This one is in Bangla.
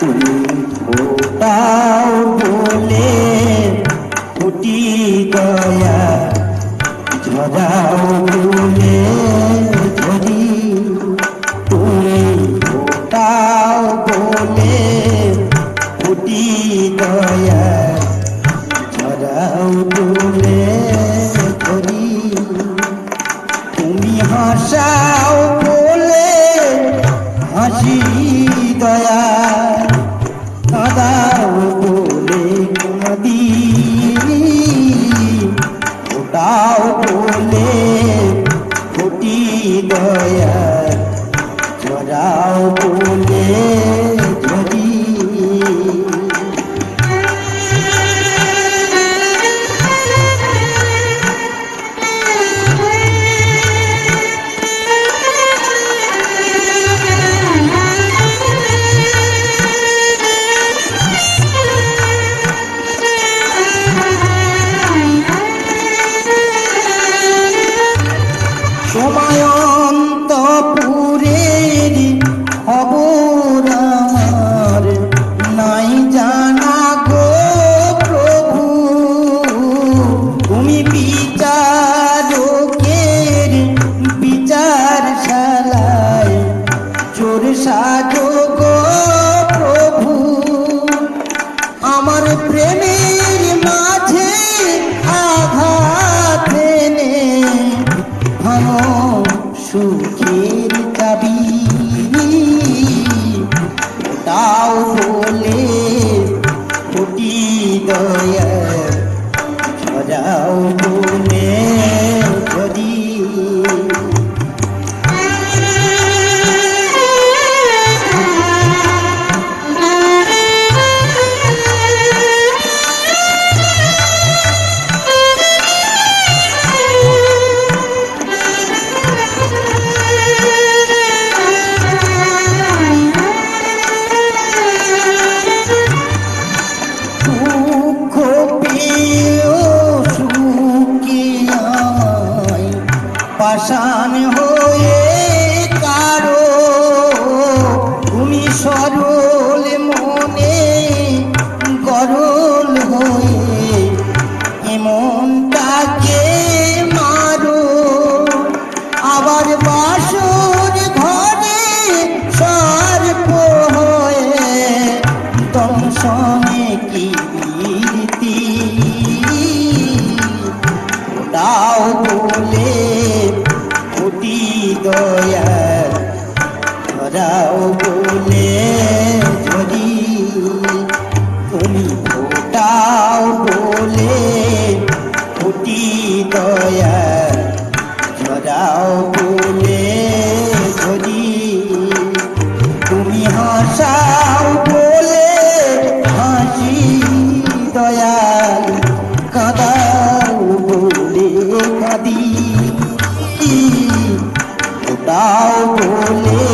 তুমি ফোটাও বলে দয়া ঝরাও বলে ঝরি তুমি ফোটাও বলে দয়া কাদাও বলে কাঁদি ওটাও বলে ফুটি দয়া ঝরাও বলে দয়া পাষাণ হয়ে কারও, তুমি সরল মনে গরল হয়ে এমনটাকে মারো। আবার বাসর ঘরে সর্প হয়ে দংশনে কি দাদি ওটাও বলে